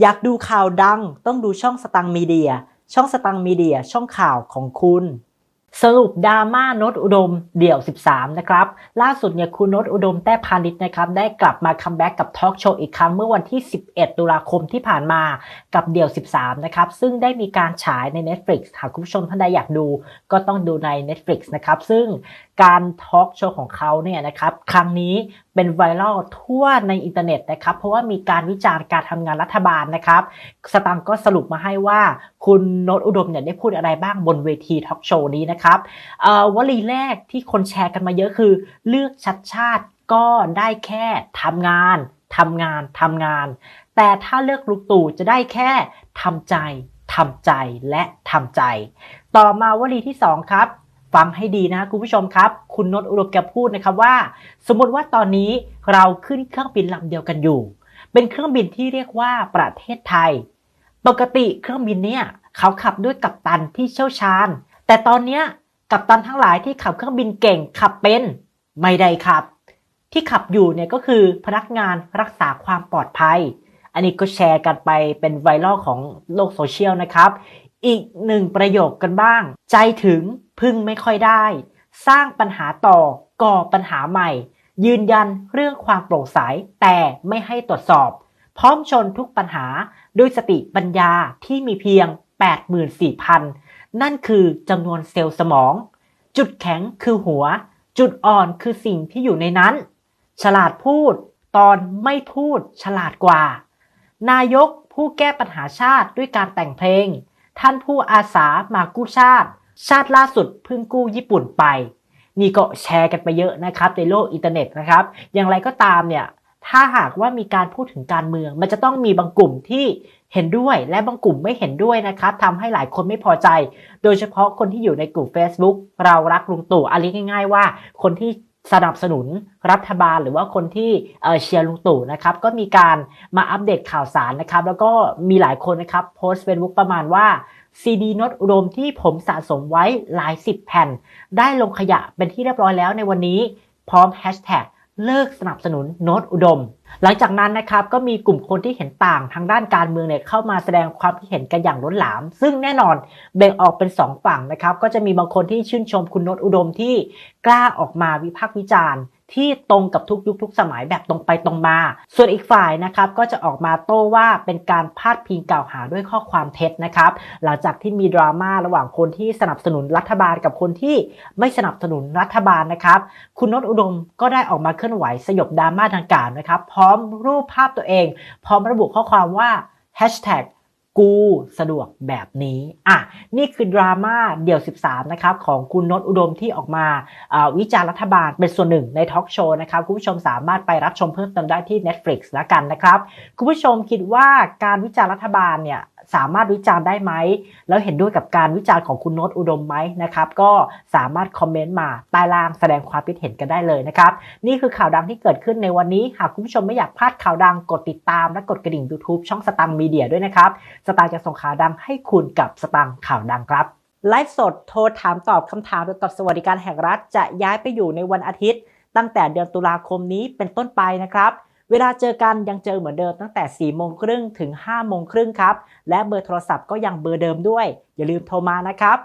อยากดูข่าวดังต้องดูช่องสตังมีเดีย ช่องสตังมีเดียช่องข่าวของคุณ สรุปดราม่านตอุดมเดี่ยว 13 นะครับ ล่าสุดเนี่ยคุณนตอุดมแต้พาณิชย์นะครับ ได้กลับมาคัมแบ็กกับทอล์กโชว์อีกครั้งเมื่อวันที่ 11 ตุลาคมที่ผ่านมากับเดี่ยว 13 นะครับ ซึ่งได้มีการฉายใน Netflix หากคุณผู้ชมท่านใดอยากดูก็ต้องดูใน Netflix นะครับ ซึ่ง การทอล์กโชว์ของเขาเนี่ยนะครับครั้งนี้เป็นไวรัลทั่วในอินเทอร์เน็ตนะครับเพราะว่ามีการวิจารณ์การทำงานรัฐบาลนะครับสตังค์ก็สรุปมาให้ว่าคุณโนตอุดมเนี่ยได้พูดอะไรบ้างบนเวทีทอล์กโชว์นี้นะครับวลีแรกที่คนแชร์กันมาเยอะคือ เลือกชัดชาติก็ได้แค่ทำงานทำงานทำงาน แต่ถ้าเลือกลุกตู่จะได้แค่ทำใจทำใจและทำใจ ต่อมาวลีที่ 2 ครับ ฟังให้ดีนะคุณผู้ชมครับ คุณนนท์อุดมแกพูดนะครับว่า สมมติว่าตอนนี้เราขึ้นเครื่องบินลำเดียวกันอยู่ เป็นเครื่องบินที่เรียกว่าประเทศไทย ปกติเครื่องบินเนี่ยเขาขับด้วยกัปตันที่เชี่ยวชาญ แต่ตอนเนี้ยกัปตันทั้งหลายที่ขับเครื่องบินเก่งขับเป็นไม่ได้ขับ ที่ขับอยู่เนี่ยก็คือพนักงานรักษาความปลอดภัย อันนี้ก็แชร์กันไปเป็นไวรัลของโลกโซเชียลนะครับ อีกหนึ่งประโยคกันบ้าง ใจถึงพึ่งไม่ค่อยได้ สร้างปัญหาต่อก่อปัญหาใหม่ ยืนยันเรื่องความโปร่งใสแต่ไม่ให้ตรวจสอบ พร้อมชนทุกปัญหาด้วยสติปัญญาที่มีเพียง 84,000 นั่นคือจำนวนเซลล์สมอง จุดแข็งคือหัว จุดอ่อนคือสิ่งที่อยู่ในนั้น ฉลาดพูด ตอนไม่พูดฉลาดกว่า นายกผู้แก้ปัญหาชาติด้วยการแต่งเพลง ท่านผู้อาสามากู้ชาติ ชาติล่าสุดเพิ่งกู้ญี่ปุ่นไป นี่ก็แชร์กันไปเยอะนะครับในโลกอินเทอร์เน็ตนะครับ อย่างไรก็ตามเนี่ยถ้าหากว่ามีการพูดถึงการเมือง มันจะต้องมีบางกลุ่มที่เห็นด้วยและบางกลุ่มไม่เห็นด้วยนะครับทำให้หลายคนไม่พอใจ โดยเฉพาะคนที่อยู่ในกลุ่ม Facebook เรารักลุงตู่อันนี้ง่าย ๆ ว่า คนที่ สนับสนุนรัฐบาลหรือว่าคนที่เชียร์ลุงตู่นะครับก็มีการมาอัปเดตข่าวสารนะครับ แล้วก็มีหลายคนนะครับโพสต์เฟซบุ๊กประมาณว่าซีดีนตอุดมที่ผมสะสมไว้หลายสิบแผ่น ได้ลงขยะเป็นที่เรียบร้อยแล้วในวันนี้พร้อมแฮชแท็ก เลิกสนับสนุนโนตอุดม หลังจากนั้นนะครับก็มีกลุ่มคนที่เห็นต่างทางด้านการเมืองเนี่ยเข้ามาแสดงความคิดเห็นกันอย่างล้นหลาม ซึ่งแน่นอนแบ่งออกเป็น 2 ฝั่งนะครับ ก็จะมีบางคนที่ชื่นชมคุณโนตอุดมที่กล้าออกมาวิพากษ์วิจารณ์ ที่ตรงกับทุกยุคทุกสมัยแบบตรงไปตรงมา ส่วนอีกฝ่ายนะครับก็จะออกมาโต้ว่าเป็นการพาดพิงกล่าวหาด้วยข้อความเท็จนะครับ หลังจากที่มีดราม่าระหว่างคนที่สนับสนุนรัฐบาลกับคนที่ไม่สนับสนุนรัฐบาลนะครับ คุณโนตอุดมก็ได้ออกมาเคลื่อนไหวสยบดราม่าดังกาวนะครับ พร้อมรูปภาพตัวเอง พร้อมระบุข้อความว่า hashtag กูสะดวกแบบนี้อะนี่คือดราม่าเดี่ยว 13 นะครับ ของคุณนนอุดมที่ออกมาาวิจารณ์รัฐบาลเป็นส่วนหนึ่งในทอล์กโชว์นะครับ คุณผู้ชมสามารถไปรับชมเพิ่มเติมได้ที่ Netflix แล้วกันนะครับ คุณผู้ชมคิดว่าการวิจารณ์รัฐบาลเนี่ย สามารถวิจารณ์ได้ไหม แล้วเห็นด้วยกับการวิจารณ์ของคุณโนตอุดมไหมนะครับก็สามารถคอมเมนต์มาใต้ล่างแสดงความคิดเห็นกันได้เลยนะครับนี่คือข่าวดังที่เกิดขึ้นในวันนี้ หากคุณผู้ชมไม่อยากพลาดข่าวดังกดติดตามและกดกระดิ่ง YouTube ช่องสตังมีเดียด้วยนะครับสตางค์จะส่งข่าวดังให้คุณกับสตังค์ข่าวดังครับไลฟ์สดโทรถามตอบคำถามเกี่ยวกับสวัสดิการแห่งรัฐจะย้ายไปอยู่ในวันอาทิตย์ ตั้งแต่เดือนตุลาคมนี้เป็นต้นไปนะครับ เวลาเจอกันยังเจอเหมือนเดิมตั้งแต่4โมงครึ่งถึง5โมงครึ่งครับ และเบอร์โทรศัพท์ก็ยังเบอร์เดิมด้วย อย่าลืมโทรมานะครับ